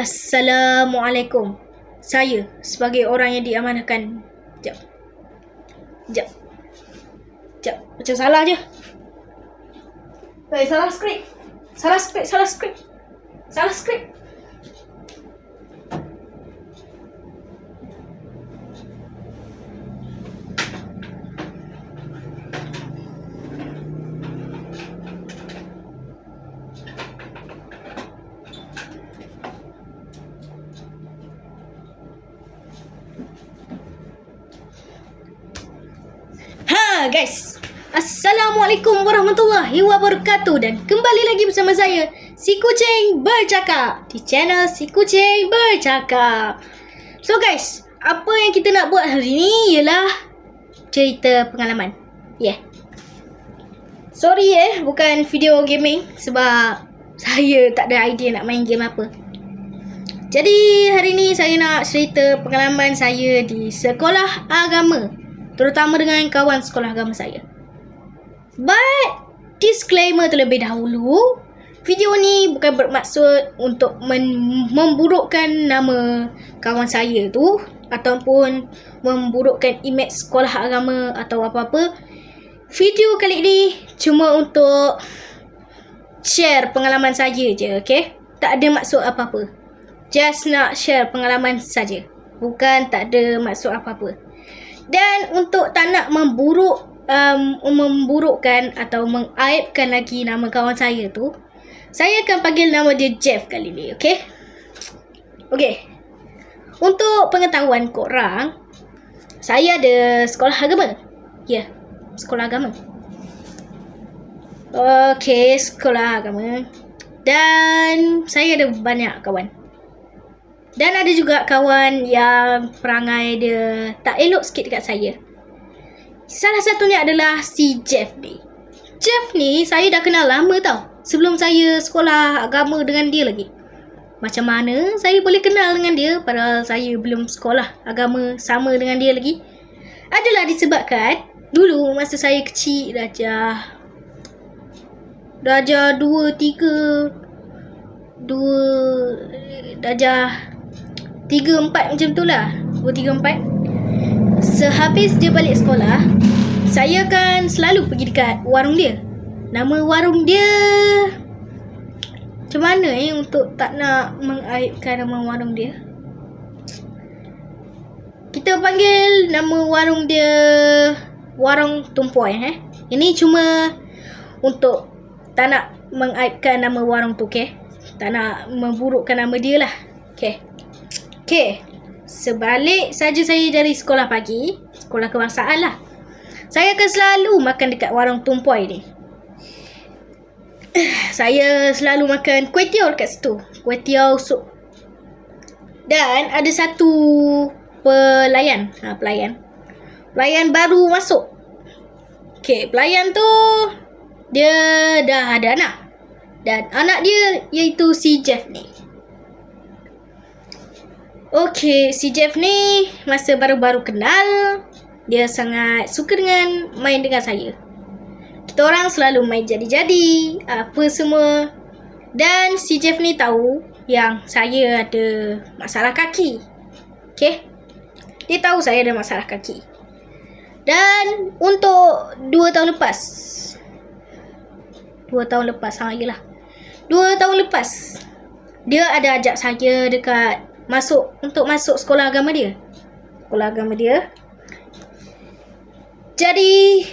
Assalamualaikum. Saya sebagai orang yang diamanahkan. Jap. Jap. Jap. Macam salah je. Eh, salah skrip. Salah skrip, salah skrip. Salah skrip. Assalamualaikum warahmatullahi wabarakatuh dan kembali lagi bersama saya Si Kucing Bercakap di channel Si Kucing Bercakap. So guys, apa yang kita nak buat hari ni ialah cerita pengalaman. Yeah. Sorry eh, bukan video gaming sebab saya tak ada idea nak main game apa. Jadi hari ni saya nak cerita pengalaman saya di sekolah agama terutama dengan kawan sekolah agama saya. But disclaimer terlebih dahulu, video ni bukan bermaksud untuk men- memburukkan nama kawan saya tu ataupun memburukkan imej sekolah agama atau apa-apa. Video kali ni cuma untuk share pengalaman saya je, okay? Tak ada maksud apa-apa. Just nak share pengalaman saja. Bukan tak ada maksud apa-apa. Dan untuk tak nak memburuk um, memburukkan atau mengaibkan lagi nama kawan saya tu, saya akan panggil nama dia Jeff kali ni, okey? Okey. Untuk pengetahuan korang, saya ada sekolah agama. Ya, yeah, sekolah agama. Okey, sekolah agama. Dan saya ada banyak kawan. Dan ada juga kawan yang perangai dia tak elok sikit dekat saya. Salah satunya adalah si Jeff ni. Jeff ni saya dah kenal lama tau. Sebelum saya sekolah agama dengan dia lagi. Macam mana saya boleh kenal dengan dia padahal saya belum sekolah agama sama dengan dia lagi? Adalah disebabkan dulu masa saya kecil darjah darjah 2 3 2 darjah Tiga empat macam tu lah Dua tiga empat Sehabis dia balik sekolah Saya akan selalu pergi dekat warung dia. Nama warung dia Macam mana eh untuk tak nak mengaibkan nama warung dia? Kita panggil nama warung dia Warung Tumpuai eh. Ini cuma Untuk Tak nak mengaibkan nama warung tu okay? Tak nak memburukkan nama dia lah Okay? Okey. Sebalik saja saya dari sekolah pagi, sekolah kebangsaan lah. Saya akan selalu makan dekat warung tumpuai ni. saya selalu makan kuih tiaw dekat situ. Kuih tiaw sup. Dan ada satu pelayan. Ha, pelayan. Pelayan baru masuk. Okey, pelayan tu dia dah ada anak. Dan anak dia iaitu si Jeff ni. Okay, si Jeff ni masa baru-baru kenal, dia sangat suka dengan main dengan saya. Kita orang selalu main jadi-jadi, apa semua. Dan si Jeff ni tahu yang saya ada masalah kaki. Okay? Dia tahu saya ada masalah kaki. Dan untuk dua tahun lepas. Dua tahun lepas, ha, yelah. Dua tahun lepas, dia ada ajak saya dekat masuk untuk masuk sekolah agama dia. Sekolah agama dia. Jadi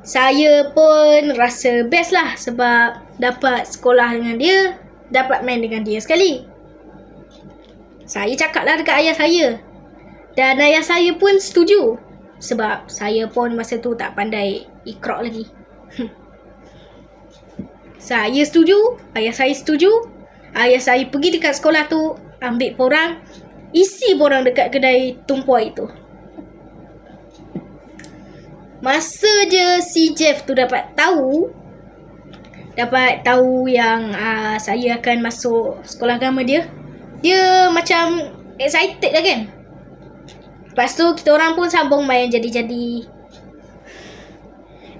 saya pun rasa best lah sebab dapat sekolah dengan dia, dapat main dengan dia sekali. Saya cakap lah dekat ayah saya. Dan ayah saya pun setuju. Sebab saya pun masa tu tak pandai ikrok lagi. saya setuju, ayah saya setuju. Ayah saya pergi dekat sekolah tu, ambil porang isi porang dekat kedai tumpuai tu masa je si Jeff tu dapat tahu dapat tahu yang uh, saya akan masuk sekolah agama dia dia macam excited lah kan. Lepas tu kita orang pun sambung main jadi-jadi.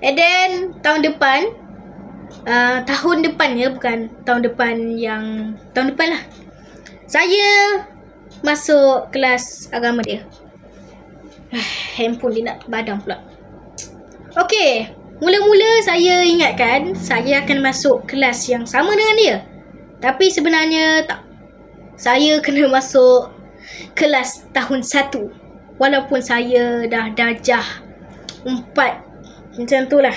And then tahun depan uh, tahun depan ya bukan tahun depan yang tahun depan lah Saya masuk kelas agama dia. Handphone dia nak badang pula. Okey, mula-mula saya ingatkan saya akan masuk kelas yang sama dengan dia. Tapi sebenarnya tak. Saya kena masuk kelas tahun satu. Walaupun saya dah darjah empat. Macam tu lah.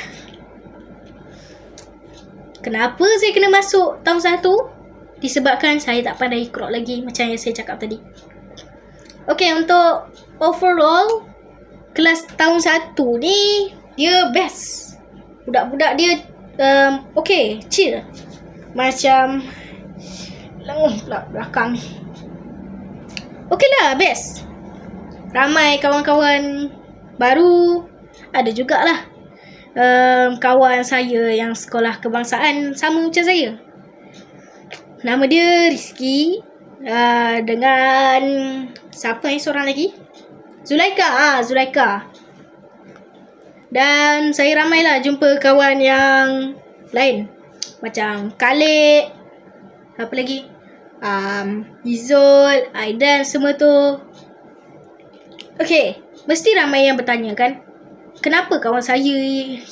Kenapa saya kena masuk tahun? Disebabkan saya tak pandai ikrok lagi macam yang saya cakap tadi. Okay, untuk overall, kelas tahun satu ni, dia best. Budak-budak dia, um, okay, chill. Macam, lenguh pula belakang ni. Okay lah, best. Ramai kawan-kawan baru, ada jugalah um, kawan saya yang sekolah kebangsaan sama macam saya. Nama dia Rizky uh, dengan siapa yang seorang lagi? Zulaika. Ah, Zulaika. Dan saya ramailah jumpa kawan yang lain. Macam Khalid. Apa lagi? Um, Izul, Aidan semua tu. Okay, mesti ramai yang bertanya kan? kenapa kawan saya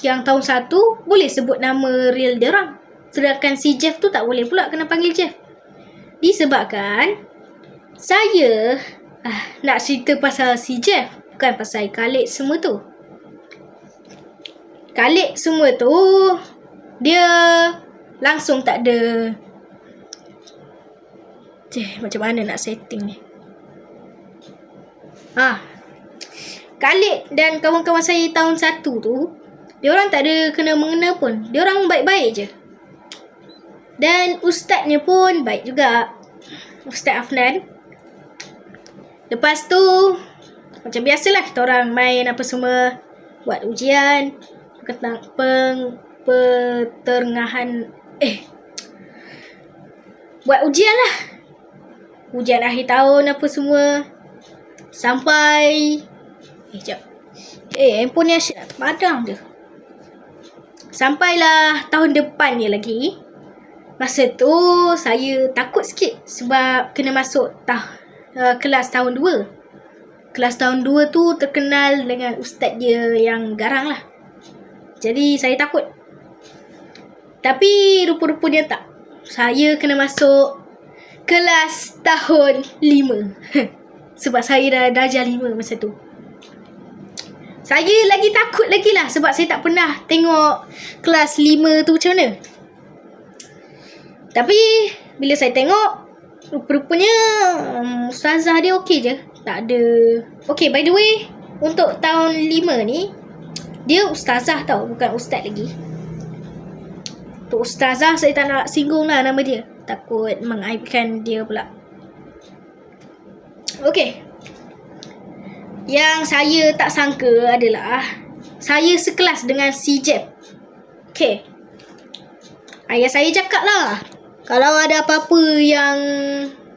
yang tahun satu boleh sebut nama real dia orang. Sedangkan si Jeff tu tak boleh pula kena panggil Jeff. Disebabkan saya ah, nak cerita pasal si Jeff. Bukan pasal Khalid semua tu. Khalid semua tu dia langsung tak ada Cih, macam mana nak setting ni? Ah, Khalid dan kawan-kawan saya tahun satu tu, dia orang tak ada kena mengena pun. Dia orang baik-baik je. Dan ustaznya pun baik juga. Ustaz Afnan. Lepas tu, macam biasalah kita orang main apa semua. Buat ujian. Tentang peng, pertengahan. Eh. Buat ujian lah. Ujian akhir tahun apa semua. Sampai Eh, jap. Eh, handphone ni asyik nak padam je. Sampailah tahun depan ni lagi. Masa tu, saya takut sikit sebab kena masuk tah, uh, kelas tahun 2. Kelas tahun 2 tu terkenal dengan ustaz dia yang garang lah. Jadi, saya takut. Tapi, rupa-rupanya tak. Saya kena masuk kelas tahun 5. sebab saya dah darjah 5 masa tu. Saya lagi takut lagi lah sebab saya tak pernah tengok kelas 5 tu macam mana. Tapi bila saya tengok rupa-rupanya um, ustazah dia okey je. Tak ada. Okay by the way untuk tahun 5 ni dia ustazah tau bukan ustaz lagi. Untuk ustazah saya tak nak singgung lah nama dia. Takut mengaibkan dia pula. Okay yang saya tak sangka adalah saya sekelas dengan si Jeff. Okay. Ayah saya cakap lah. Kalau ada apa-apa yang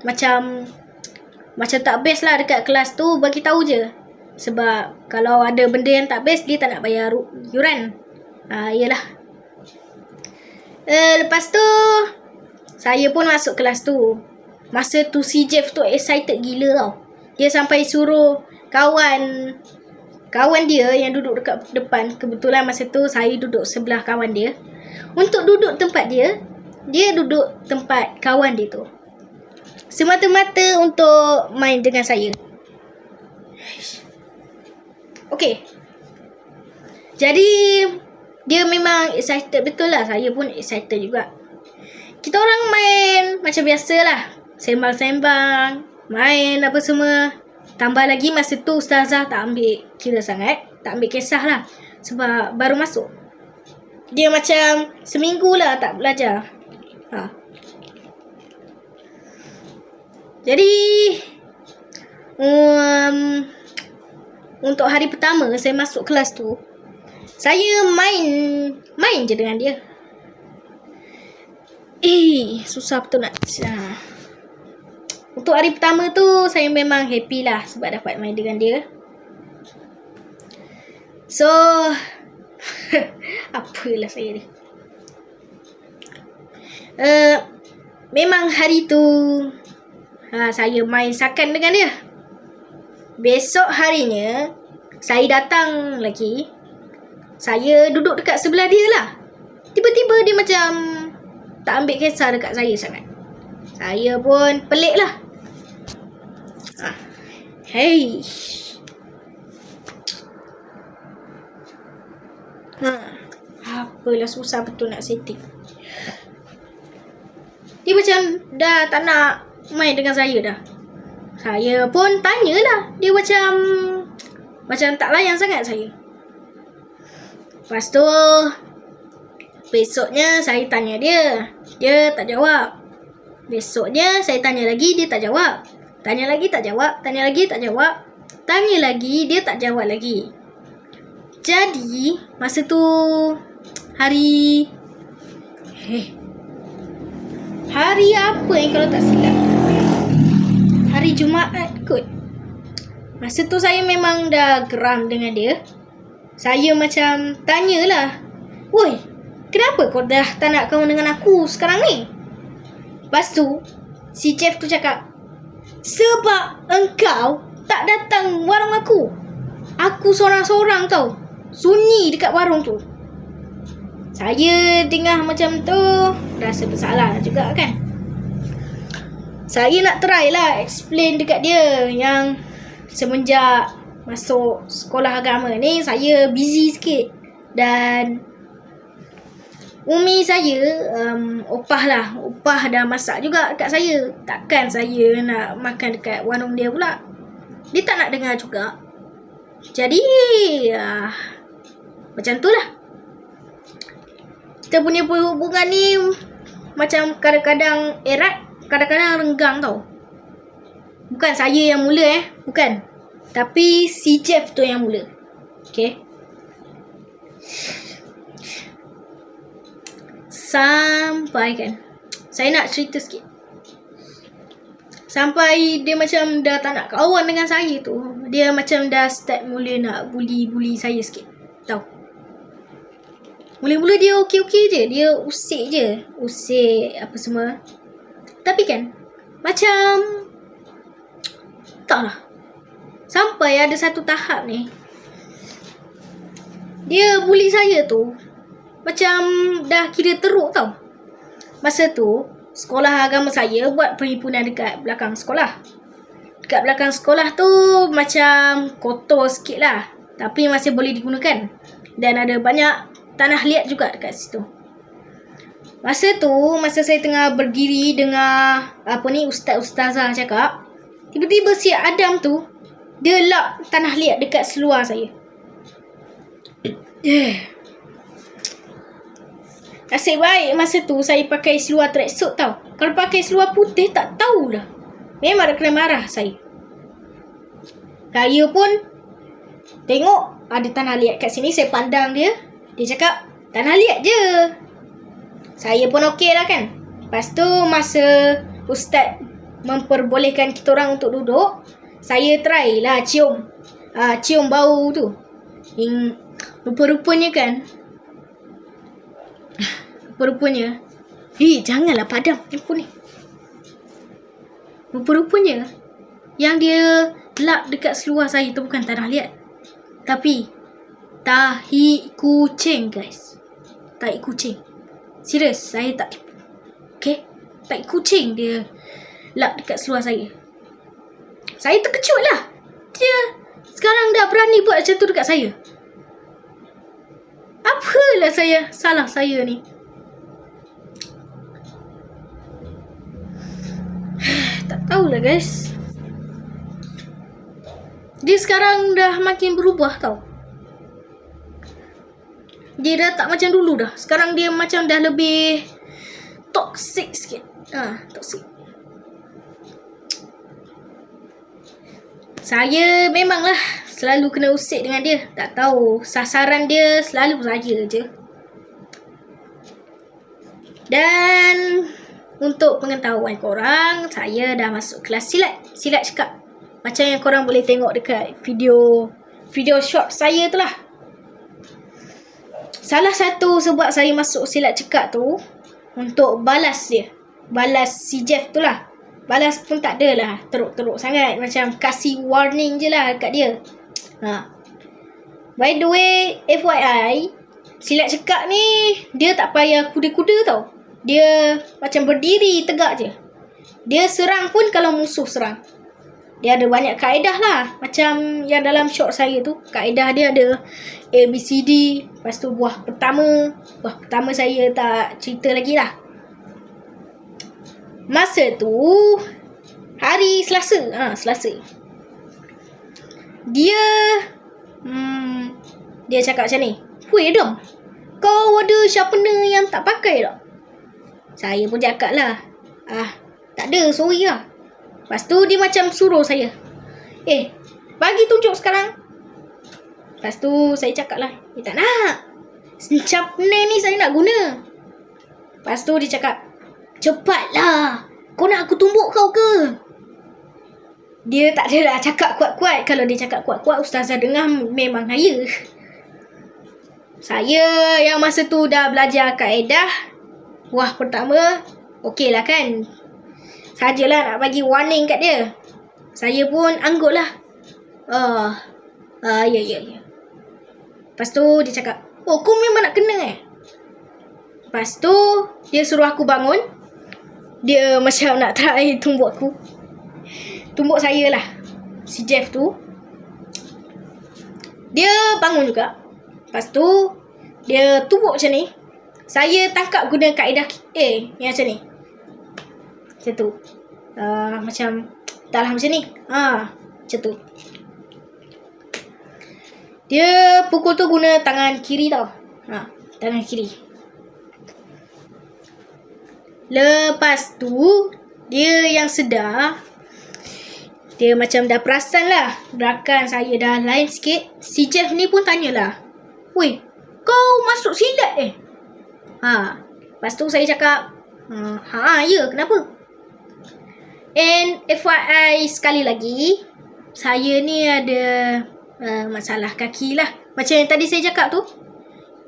macam macam tak best lah dekat kelas tu, bagi tahu je. Sebab kalau ada benda yang tak best, dia tak nak bayar yuran. Ah, iyalah. Eh, lepas tu, saya pun masuk kelas tu. Masa tu si Jeff tu excited gila tau. Dia sampai suruh kawan kawan dia yang duduk dekat depan kebetulan masa tu saya duduk sebelah kawan dia untuk duduk tempat dia dia duduk tempat kawan dia tu semata-mata untuk main dengan saya okey jadi dia memang excited betul lah saya pun excited juga kita orang main macam biasalah sembang-sembang main apa semua Tambah lagi masa tu ustazah tak ambil kira sangat. Tak ambil kisah lah. Sebab baru masuk. Dia macam seminggu lah tak belajar. Ha. Jadi, um, untuk hari pertama saya masuk kelas tu, saya main, main je dengan dia. Eh, susah betul nak. Ha. Untuk hari pertama tu saya memang happy lah sebab dapat main dengan dia. So apalah saya ni. Uh, memang hari tu ha, saya main sakan dengan dia. Besok harinya, saya datang lagi. Saya duduk dekat sebelah dia lah. Tiba-tiba dia macam tak ambil kisah dekat saya sangat. Saya pun pelik lah. Ha. Hey. Ha. Apalah susah betul nak setting. Dia macam dah tak nak main dengan saya dah. Saya pun tanyalah. Dia macam macam tak layan sangat saya. Lepas tu besoknya saya tanya dia. Dia tak jawab. Besoknya saya tanya lagi dia tak jawab. Tanya lagi tak jawab. Tanya lagi tak jawab. Tanya lagi dia tak jawab lagi. Jadi masa tu hari eh Hari apa yang kalau tak silap? Hari Jumaat kot. Masa tu saya memang dah geram dengan dia. Saya macam tanyalah. Woi, kenapa kau dah tak nak kawan dengan aku sekarang ni? Lepas tu, si chef tu cakap, Sebab engkau tak datang warung aku. Aku seorang-seorang tau. Sunyi dekat warung tu. Saya dengar macam tu Rasa bersalah juga kan? Saya nak try lah Explain dekat dia Yang Semenjak Masuk sekolah agama ni Saya busy sikit. Dan Umi saya um, Opah lah. Opah dah masak juga dekat saya. Takkan saya nak makan dekat warung dia pula. Dia tak nak dengar juga. Jadi uh, Macam tu lah kita punya hubungan ni macam kadang-kadang erat, kadang-kadang renggang tau. Bukan saya yang mula eh, bukan. Tapi si Jeff tu yang mula. Okay. Sampai kan. Saya nak cerita sikit. Sampai dia macam dah tak nak kawan dengan saya tu. Dia macam dah start mula nak bully-bully saya sikit. Mula-mula dia okey-okey je. Dia usik je. Usik apa semua. Tapi kan, macam... Taklah. Sampai ada satu tahap ni. Dia bully saya tu. Macam dah kira teruk tau. Masa tu, sekolah agama saya buat perhimpunan dekat belakang sekolah. Dekat belakang sekolah tu macam kotor sikit lah. Tapi masih boleh digunakan. Dan ada banyak tanah liat juga dekat situ. Masa tu, masa saya tengah berdiri dengar apa ni ustaz-ustazah cakap, tiba-tiba si Adam tu dia lap tanah liat dekat seluar saya. Eh. Nasib baik masa tu saya pakai seluar tracksuit tau. Kalau pakai seluar putih tak tahulah. Memang ada kena marah saya. Saya pun tengok ada tanah liat kat sini. Saya pandang dia. Dia cakap, tak nak lihat je. Saya pun okey lah kan. Lepas tu masa ustaz memperbolehkan kita orang untuk duduk, saya try lah cium. Uh, cium bau tu. Yang rupa-rupanya kan. Rupa-rupanya. Eh, janganlah padam handphone ni. Rupa-rupanya. Yang dia lap dekat seluar saya tu bukan tanah liat. Tapi tahi kucing guys. Tahi kucing. Serius, saya tak Okay? Tahi kucing dia lap dekat seluar saya. Saya terkejut lah. Dia sekarang dah berani buat macam tu dekat saya. Apalah saya salah saya ni. tak tahulah guys. Dia sekarang dah makin berubah tau dia dah tak macam dulu dah. Sekarang dia macam dah lebih toxic sikit. Ha, toxic. Saya memanglah selalu kena usik dengan dia. Tak tahu sasaran dia selalu saya je. Dan untuk pengetahuan korang, saya dah masuk kelas silat. Silat cakap. Macam yang korang boleh tengok dekat video video short saya tu lah. Salah satu sebab saya masuk silat cekak tu untuk balas dia. Balas si Jeff tu lah. Balas pun tak ada lah. Teruk-teruk sangat. Macam kasih warning je lah kat dia. Ha. By the way, FYI, silat cekak ni dia tak payah kuda-kuda tau. Dia macam berdiri tegak je. Dia serang pun kalau musuh serang. Dia ada banyak kaedah lah. Macam yang dalam short saya tu. Kaedah dia ada A, B, C, D. Lepas tu buah pertama. Buah pertama saya tak cerita lagi lah. Masa tu hari Selasa. Ha, Selasa. Dia hmm, dia cakap macam ni. Weh Adam, kau ada sharpener yang tak pakai tak? Saya pun cakap lah. Ah, tak ada, sorry lah. Lepas tu dia macam suruh saya. Eh, bagi tunjuk sekarang. Lepas tu saya cakap lah. Eh, tak nak. Sharpener ni saya nak guna. Lepas tu dia cakap. Cepatlah. Kau nak aku tumbuk kau ke? Dia tak adalah cakap kuat-kuat. Kalau dia cakap kuat-kuat, Ustazah dengar memang haya. Saya yang masa tu dah belajar kaedah. Wah, pertama. Okey lah kan. Sajalah nak bagi warning kat dia. Saya pun anggut lah. Ah, uh, uh, ya, ya, ya. Lepas tu dia cakap, oh kau memang nak kena eh? Lepas tu dia suruh aku bangun. Dia macam nak try tumbuk aku. Tumbuk saya lah. Si Jeff tu. Dia bangun juga. Lepas tu dia tumbuk macam ni. Saya tangkap guna kaedah A yang macam ni. Macam tu. Uh, macam tak lah macam ni. Ha, macam tu. Dia pukul tu guna tangan kiri tau. Ha, tangan kiri. Lepas tu, dia yang sedar. Dia macam dah perasan lah. Gerakan saya dah lain sikit. Si Jeff ni pun tanyalah. Weh, kau masuk silat eh? Ha, lepas tu saya cakap. Ha, ha ya, kenapa? And FYI sekali lagi, saya ni ada uh, masalah kaki lah. Macam yang tadi saya cakap tu.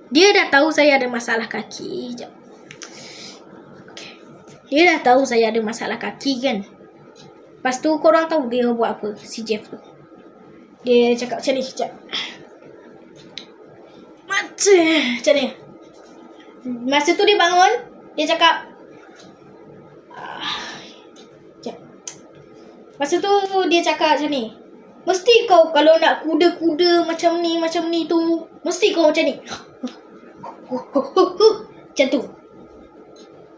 Dia dah tahu saya ada masalah kaki. Sekejap. Okay. Dia dah tahu saya ada masalah kaki kan. Lepas tu korang tahu dia buat apa si Jeff tu. Dia cakap macam ni sekejap. Macam macam ni. Masa tu dia bangun, dia cakap Masa tu dia cakap macam ni. Mesti kau kalau nak kuda-kuda macam ni, macam ni tu. Mesti kau macam ni. Macam tu.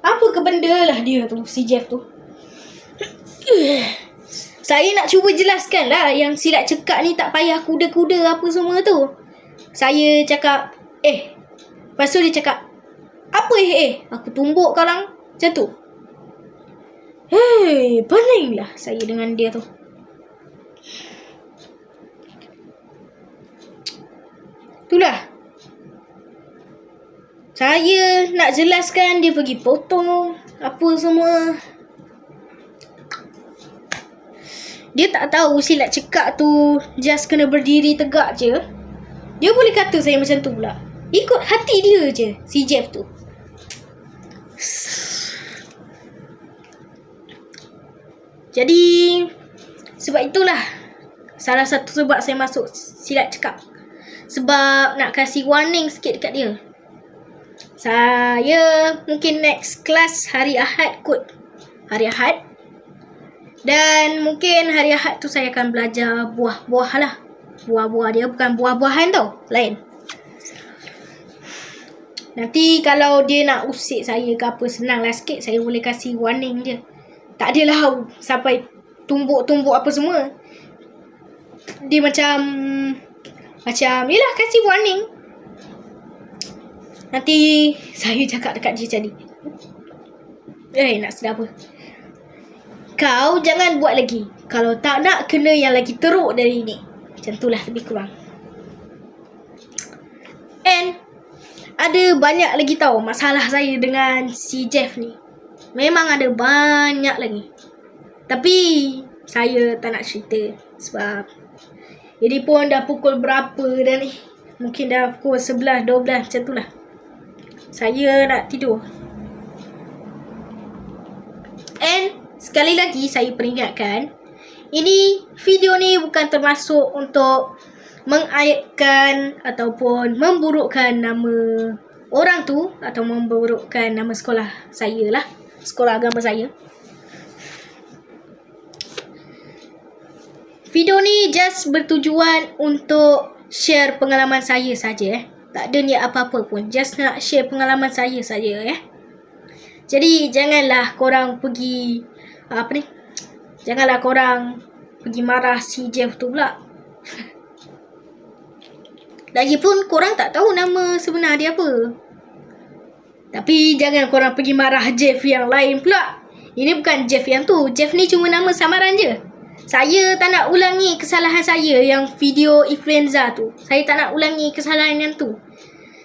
Apa ke benda lah dia tu, si Jeff tu. Saya nak cuba jelaskan lah yang silat cekak ni tak payah kuda-kuda apa semua tu. Saya cakap, eh. Lepas tu dia cakap, apa eh eh? Aku tumbuk kau lang. Macam tu. Hei, lah saya dengan dia tu. Itulah. Saya nak jelaskan dia pergi potong apa semua. Dia tak tahu silat cekak tu just kena berdiri tegak je. Dia boleh kata saya macam tu pula. Ikut hati dia je si Jeff tu. Jadi sebab itulah salah satu sebab saya masuk silat cekak. Sebab nak kasih warning sikit dekat dia. Saya mungkin next class hari Ahad kot. Hari Ahad. Dan mungkin hari Ahad tu saya akan belajar buah-buah lah. Buah-buah dia bukan buah-buahan tau. Lain. Nanti kalau dia nak usik saya ke apa senang lah sikit. Saya boleh kasih warning dia tak adalah sampai tumbuk-tumbuk apa semua. Dia macam macam yalah kasih warning. Nanti saya cakap dekat dia jadi. Eh nak sedar apa? Kau jangan buat lagi. Kalau tak nak kena yang lagi teruk dari ni. Macam itulah lebih kurang. And ada banyak lagi tahu masalah saya dengan si Jeff ni. Memang ada banyak lagi. Tapi saya tak nak cerita sebab ini pun dah pukul berapa dah ni? Mungkin dah pukul 11, 12 macam tu lah. Saya nak tidur. And sekali lagi saya peringatkan, ini video ni bukan termasuk untuk mengaibkan ataupun memburukkan nama orang tu atau memburukkan nama sekolah saya lah. Sekolah agama saya. Video ni just bertujuan untuk share pengalaman saya saja eh. Tak ada niat apa-apa pun. Just nak share pengalaman saya saja eh. Jadi janganlah korang pergi apa ni? Janganlah korang pergi marah si Jeff tu pula. Lagipun korang tak tahu nama sebenar dia apa. Tapi jangan korang pergi marah Jeff yang lain pula. Ini bukan Jeff yang tu. Jeff ni cuma nama samaran je. Saya tak nak ulangi kesalahan saya yang video influenza tu. Saya tak nak ulangi kesalahan yang tu.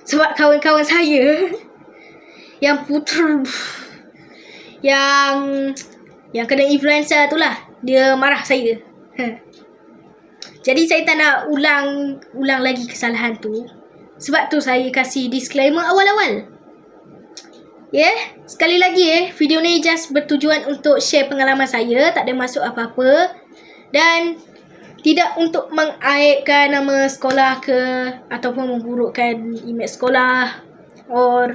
Sebab kawan-kawan saya yang putra yang yang kena influenza tu lah dia marah saya. Jadi saya tak nak ulang ulang lagi kesalahan tu. Sebab tu saya kasih disclaimer awal-awal. Ya, yeah? sekali lagi eh, video ni just bertujuan untuk share pengalaman saya, tak ada masuk apa-apa dan tidak untuk mengaibkan nama sekolah ke ataupun memburukkan imej sekolah or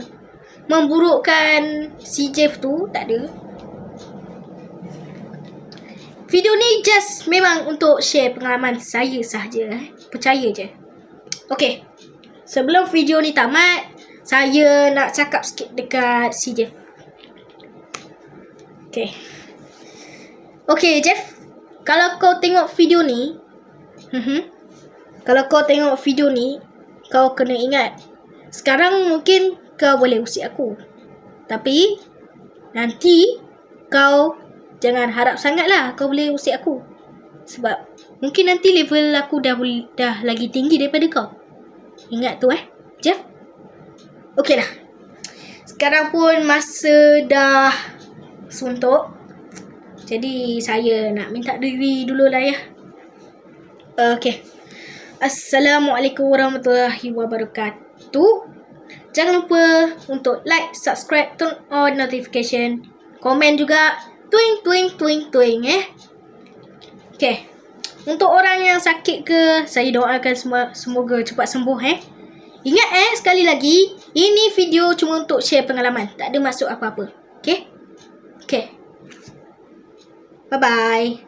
memburukkan si Jeff tu tak ada video ni just memang untuk share pengalaman saya sahaja eh. percaya je Okay, sebelum video ni tamat saya nak cakap sikit dekat si Jeff Okay. Okay, Jeff kalau kau tengok video ni, hmm, kalau kau tengok video ni, kau kena ingat, sekarang mungkin kau boleh usik aku. Tapi, nanti kau jangan harap sangat lah kau boleh usik aku. Sebab, mungkin nanti level aku dah, dah lagi tinggi daripada kau. Ingat tu eh, Jeff? Okey lah. Sekarang pun masa dah suntuk. Jadi saya nak minta diri dulu lah ya. Okay. Assalamualaikum warahmatullahi wabarakatuh. Jangan lupa untuk like, subscribe, turn on notification. Komen juga. Twing, twing, twing, twing eh. Okay. Untuk orang yang sakit ke, saya doakan semua semoga cepat sembuh eh. Ingat eh, sekali lagi, ini video cuma untuk share pengalaman. Tak ada masuk apa-apa. Okay? Okay. Bye bye.